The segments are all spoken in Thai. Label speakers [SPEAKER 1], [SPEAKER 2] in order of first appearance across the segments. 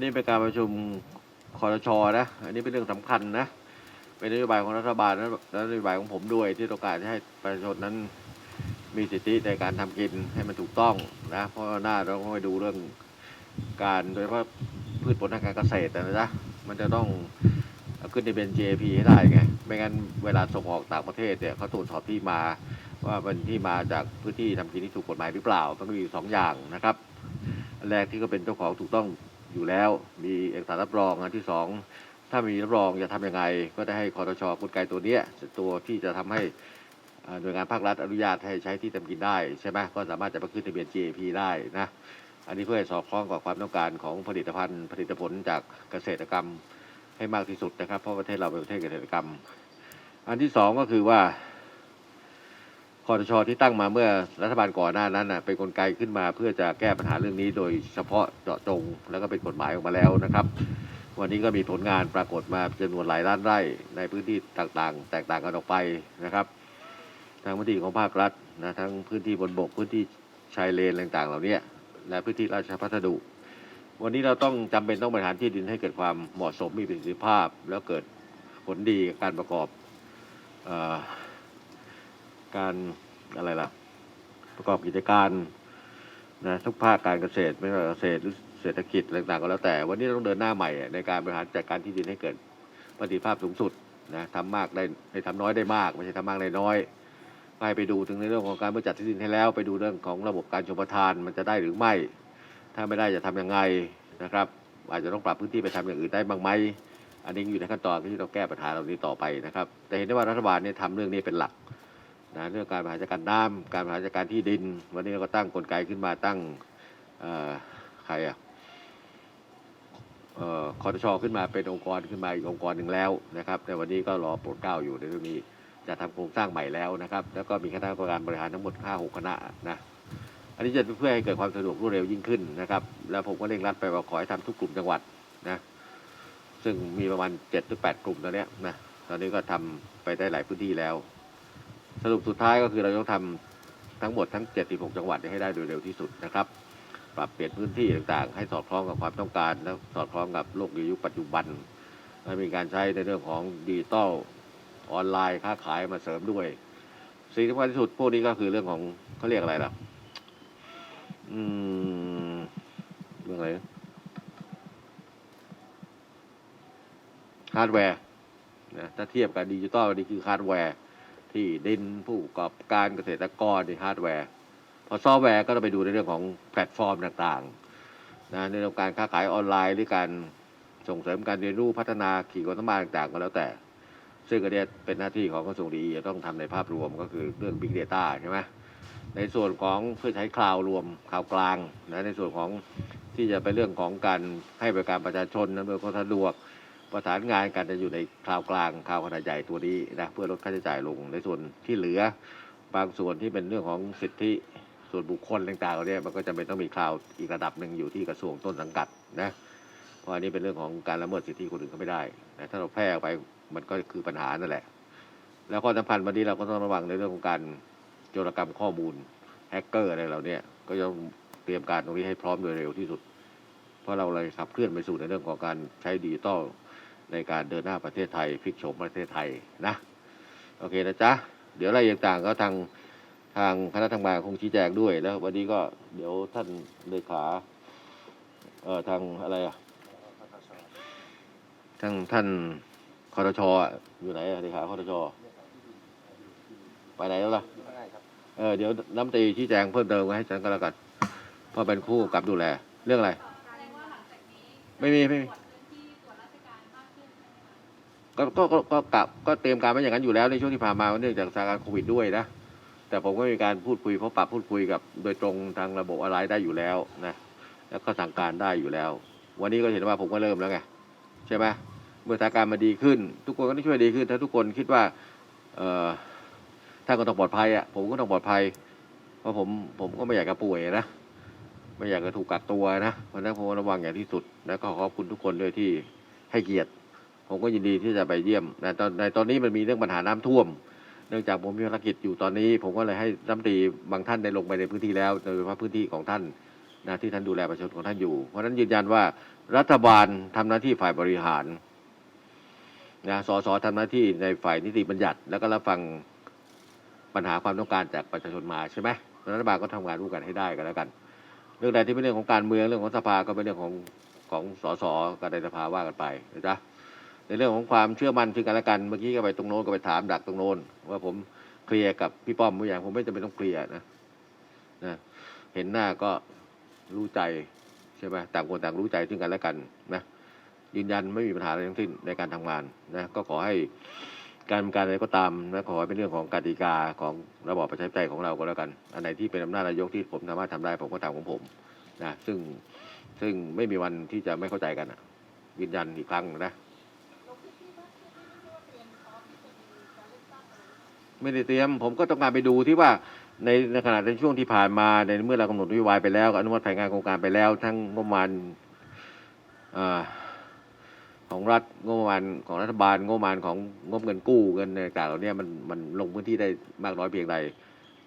[SPEAKER 1] วันนี้เป็นการประชุมคอรชอนะ อันนี้เป็นเรื่องสำคัญนะ เป็นนโยบายของรัฐบาลและนโยบายของผมด้วย ที่ต้องการให้ประชาชนนั้นมีสิทธิในการทำกินให้มันถูกต้องนะ เพราะว่าหน้าเราต้องไปดูเรื่องการโดยเฉพาะพืชผลทางการเกษตรนะนะมันจะต้องขึ้นในเป็น GAP ให้ได้ไง ไม่งั้นเวลาส่งออกต่างประเทศเนี่ยเขาตรวจสอบที่มาว่าเป็นที่มาจากพื้นที่ทำกินที่ถูกกฎหมายหรือเปล่า มันก็มีสองอย่างนะครับอันแรกที่ก็เป็นเจ้าของถูกต้อง อยู่แล้ว มีเอกสารรับรองอันที่สองถ้ามีรับรองจะทำยังไง ก็ได้ให้คอทชกลไกตัวเนี้ยตัวที่จะทำให้หน่วยงานภาครัฐอนุญาตให้ใช้ที่ทำกินได้ใช่ไหมก็สามารถจะไปขึ้นทะเบียน GAP ได้นะอันนี้เพื่อให้สอดคล้องกับความต้องการของผลิตภัณฑ์ผลิตผลจากเกษตรกรรมให้มากที่สุดนะครับ เพราะประเทศเราเป็นประเทศเกษตรกรรม อันที่สองก็คือว่า คอทชที่ตั้งมาเมื่อรัฐบาลก่อนหน้านั้นน่ะเป็นกลไกขึ้นมาเพื่อจะแก้ปัญหาเรื่องนี้โดยเฉพาะเจาะจง แล้วก็เป็นกฎหมายออกมาแล้วนะครับ วันนี้ก็มีผลงานปรากฏมาจำนวนหลายล้านไร่ในพื้นที่ต่างๆ แตกต่างกันออกไปนะครับทางพื้นที่ของภาครัฐนะทั้งพื้นที่บนบกพื้นที่ชายเลนต่างๆ เหล่านี้และพื้นที่ราชพัสดุ วันนี้เราต้องจำเป็นต้องบริหารที่ดินให้เกิดความเหมาะสมมีประสิทธิภาพ แล้วเกิดผลดีกับการประกอบอ การอะไรล่ะ ประกอบกิจการนะทุกภาคการเกษตรไม่ว่าเกษตรหรือเศรษฐกิจต่างๆก็แล้วแต่ วันนี้ต้องเดินหน้าใหม่ในการบริหารจัดการที่ดินให้เกิดประสิทธิภาพสูงสุดนะทำมากได้ให้ทำน้อยได้มากไม่ใช่ทำมากได้น้อยก็ให้ไปดูถึงในเรื่องของการบริจัดที่ดินให้แล้ว ไปดูเรื่องของระบบการชมประทานมันจะได้หรือไม่ ถ้าไม่ได้จะทำยังไงนะครับ อาจจะต้องปรับพื้นที่ไปทำอย่างอื่นได้บ้างไหมอันนี้อยู่ในขั้นตอนที่เราแก้ปัญหาเหล่านี้ต่อไปนะครับ แต่เห็นได้ว่ารัฐบาลเนี่ยทำเรื่องนี้เป็นหลัก นะเรื่องการบริหารจัดการน้ำการบริหารจัดการที่ดิน วันนี้เราก็ตั้งกลไกขึ้นมาตั้งใครอะเอ่อคอทชขึ้นมาเป็นองค์กรขึ้นมาอีกองค์กรหนึ่งแล้วนะครับแต่วันนี้ก็รอโปรดเกล้าอยู่ในเรื่องนี้จะทำโครงสร้างใหม่แล้วนะครับ แล้วก็มีคณะกรรมการบริหารทั้งหมด5 6คณะนะอันนี้จะเพื่อให้เกิดความสะดวกรวดเร็วยิ่งขึ้นนะครับ แล้วผมก็เร่งรัดไปว่าขอให้ทำทุกกลุ่มจังหวัดนะซึ่งมีประมาณ7หรือ8กลุ่มตอนนี้นะตอนนี้ก็ทำไปได้หลายพื้นที่แล้ว สรุปสุดท้ายก็คือเราต้องทำทั้งหมดทั้ง 76 จังหวัดให้ได้โดยเร็วที่สุดนะครับ ปรับเปลี่ยนพื้นที่ต่างๆ ให้สอดคล้องกับความต้องการ และสอดคล้องกับโลกในยุคปัจจุบันและมีการใช้ในเรื่องของดิจิตอลออนไลน์ค้าขายมาเสริมด้วย สิ่งที่สำคัญที่สุดพวกนี้ก็คือเรื่องของเขาเรียกอะไรล่ะ อืมเรื่องอะไรฮาร์ดแวร์นะถ้าเทียบกับดิจิตอลนี่คือฮาร์ดแวร์ ที่ดินผู้ประกอบการเกษตรกรในฮาร์ดแวร์ พอซอฟต์แวร์ก็ต้องไปดูในเรื่องของแพลตฟอร์มต่างๆนะในเรื่องการค้าขายออนไลน์หรือการส่งเสริมการเรียนรู้พัฒนาขีดความสามารถต่างๆก็แล้วแต่ ซึ่งอันเนี้ยเป็นหน้าที่ของกระทรวงดีจะต้องทำในภาพรวมก็คือเรื่อง Big Data ใช่ไหมในส่วนของเพื่อใช้คลาวรวมคลาวกลางนะในส่วนของที่จะเป็นเรื่องของการให้บริการประชาชนนะเพื่อความสะดวก ประสานงานกันจะอยู่ในคลาวกลางคลาวขนาดใหญ่ตัวนี้นะเพื่อลดค่าใช้จ่ายลงในส่วนที่เหลือบางส่วนที่เป็นเรื่องของสิทธิส่วนบุคคลต่างๆเหล่านี้มันก็จะเป็นต้องมีคลาวอีกระดับหนึ่งอยู่ที่กระทรวงต้นสังกัดนะเพราะอันนี้เป็นเรื่องของการละเมิดสิทธิคนอื่นเขาไม่ได้นะถ้าเราแพร่ไปมันก็คือปัญหานั่นแหละ แล้วข้อสำคัญวันนี้เราก็ต้องระวังในเรื่องของการโจรกรรมข้อมูลแฮกเกอร์อะไรเหล่านี้ก็ต้องเตรียมการตรงนี้ให้พร้อมโดยเร็วที่สุด เพราะเราเลยขับเคลื่อนไปสู่ในเรื่องของการใช้ดิจิตอล ในการเดินหน้าประเทศไทยพลิกโฉมประเทศไทยนะโอเคนะจ๊ะเดี๋ยวอะไรต่างๆก็ทางทางคณะทำงานคงชี้แจงด้วยแล้ววันนี้ก็เดี๋ยวท่านเลขาเอ่อทางอะไรอะทางท่านคอรชออยู่ไหนเลขาคอรชไปไหนแล้วล่ะเออเดี๋ยวน้ำตีชี้แจงเพิ่มเติมไว้ให้ฉันก็แล้วกันเพราะเป็นคู่กับดูแล เรื่องอะไร ไม่มีไม่มี ก็ก็ก็กลับก็เตรียมการไว้อย่างนั้นอยู่แล้วในช่วงที่ผ่านมาเนื่องจากสถานการณ์โควิดด้วยนะแต่ผมก็มีการพูดคุยพบปะพูดคุยกับโดยตรงทางระบบออนไลน์ได้อยู่แล้วนะแล้วก็สั่งการได้อยู่แล้ว วันนี้ก็เห็นว่าผมก็เริ่มแล้วไงใช่ไหมเมื่อสถานการณ์มาดีขึ้น ทุกคนก็ต้องช่วยดีขึ้น ถ้าทุกคนคิดว่าเออถ้านก็ต้องปลอดภัยอะผมก็ต้องปลอดภัย เพราะผมผมก็ไม่อยากจะป่วยนะไม่อยากจะถูกกักตัวนะเพราะฉะนั้นผมระวังอย่างที่สุดแล้วก็ขอบคุณทุกคนด้วยที่ให้เกียรติ ผมก็ยินดีที่จะไปเยี่ยมในตอนในตอนนี้มันมีเรื่องปัญหาน้ำท่วม เนื่องจากผมมีภารกิจอยู่ตอนนี้ ผมก็เลยให้รัฐมนตรีบางท่านได้ลงไปในพื้นที่แล้วโดยเฉพาะพื้นที่ของท่านนะที่ท่านดูแลประชาชนของท่านอยู่ เพราะฉะนั้นยืนยันว่ารัฐบาลทำหน้าที่ฝ่ายบริหารนะสสทำหน้าที่ในฝ่ายนิติบัญญัติ แล้วก็รับฟังปัญหาความต้องการจากประชาชนมาใช่ไหมรัฐบาลก็ทำงานร่วมกันให้ได้กันแล้วกัน เรื่องใดที่เป็นเรื่องของการเมืองเรื่องของสภาก็เป็นเรื่องของของสสกับในสภาว่ากันไปนะจ๊ะ ในเรื่องของความเชื่อมั่นซึ่งกันและกันเมื่อกี้ก็ไปตรงโน้นก็ไปถามดักตรงโน้นว่าผมเคลียร์กับพี่ป้อมบางอย่างผมไม่จำเป็นต้องเคลียร์นะนะเห็นหน้าก็รู้ใจใช่ไหมต่างคนต่างรู้ใจซึ่งกันและกันนะยืนยันไม่มีปัญหาอะไรทั้งสิ้นในการทำงานนะก็ขอให้การเนินการอะไรก็ตามนะขอให้เป็นเรื่องของกติกาของระบอบประชาธิปไตยของเราก็แล้วกัน อันไหนที่เป็นอำนาจนายกที่ผมสามารถทำได้ผมก็ทำของผมนะซึ่งซึ่งไม่มีวันที่จะไม่เข้าใจกันอะยืนยันอีกครั้งนะ ไม่ได้เตรียม ผมก็ต้องการไปดูที่ว่าในในขณะในช่วงที่ผ่านมาในเมื่อเรากำหนดนโยบายไปแล้วอนุมัติแผนงานโครงการไปแล้ว ทั้งงบประมาณอของรัฐงบประมาณของรัฐบาลงบประมาณของงบเงินกู้เงินต่างๆเหล่านี้มันมันลงพื้นที่ได้มากน้อยเพียงใด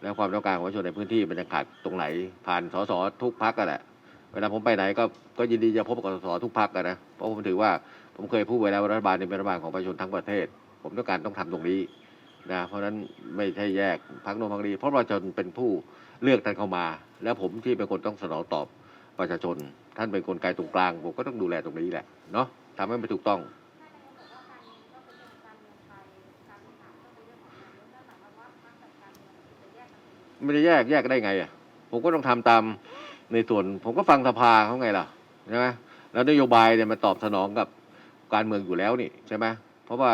[SPEAKER 1] แล้วความต้องการของประชาชนในพื้นที่มันจะขาดตรงไหน ผ่านสสทุกพักกันแหละเวลาผมไปไหนก็ก็ยินดีจะพบกับสสทุกพักกันนะเพราะผมถือว่าผมเคยพูดไว้แล้วว่ารัฐบาลเป็นรัฐบาลของประชาชนทั้งประเทศ ผมต้องการต้องทำตรงนี้ นะเพราะฉะนั้นไม่ใช่แยกพักโน้นพักนี้เพราะประชาชนเป็นผู้เลือกท่านเข้ามา แล้วผมที่เป็นคนต้องสนองตอบประชาชน ท่านเป็นคนไกลตรงกลางผมก็ต้องดูแลตรงนี้แหละเนาะทำให้มันถูกต้องไม่ได้แยกแยกได้ไงอะผมก็ต้องทำตามในส่วนผมก็ฟังสภาเขาไงล่ะใช่ไหมแล้วนโยบายเนี่ยมันตอบสนองกับการเมืองอยู่แล้วนี่ใช่ไหมเพราะว่า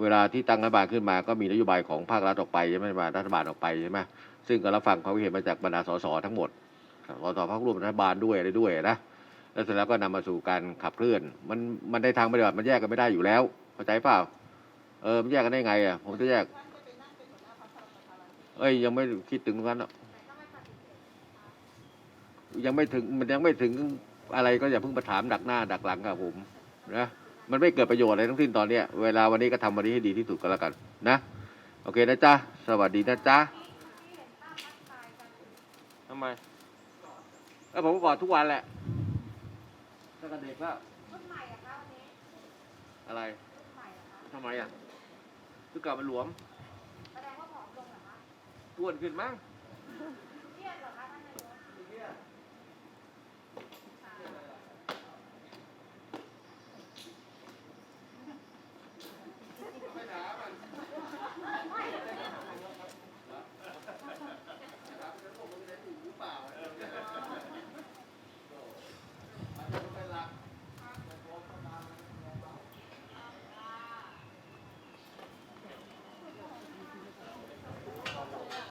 [SPEAKER 1] เวลาที่ตั้งรัฐบาลขึ้นมาก็มีนโยบายของภาครัฐออกไปใช่ไหมมารัฐบาลออกไปใช่ไหมซึ่งก็รับฟังความเห็นมาจากบรรดาสสทั้งหมดสสพักร่วมรัฐบาลด้วยอะไรด้วยนะแล้วเสร็จแล้วก็นำมาสู่การขับเคลื่อน มันมันได้ทางปฏิบัติมันแยกกันไม่ได้อยู่แล้วเข้าใจเปล่าเออมันแยกกันได้ไงอะผมจะแยก เอ้ยยังไม่คิดถึงตรงนั้นหรอกยังไม่ถึงมันยังไม่ถึงอะไรก็อย่าเพิ่งมาถามดักหน้าดักหลังกับผมนะ มันไม่เกิดประโยชน์อะไรทั้งสิ้นตอนเนี้ยเวลาวันนี้ก็ทำวันนี้ให้ดีที่สุดก็แล้วกันนะโอเคนะจ๊ะสวัสดีนะจ๊ะทำไมแล้วผมก็บอกทุกวันแหละตั้งแต่เด็กแล้วอะไรทำไมอะคือกลับมาหลวมอ้วนขึ้นมั้ง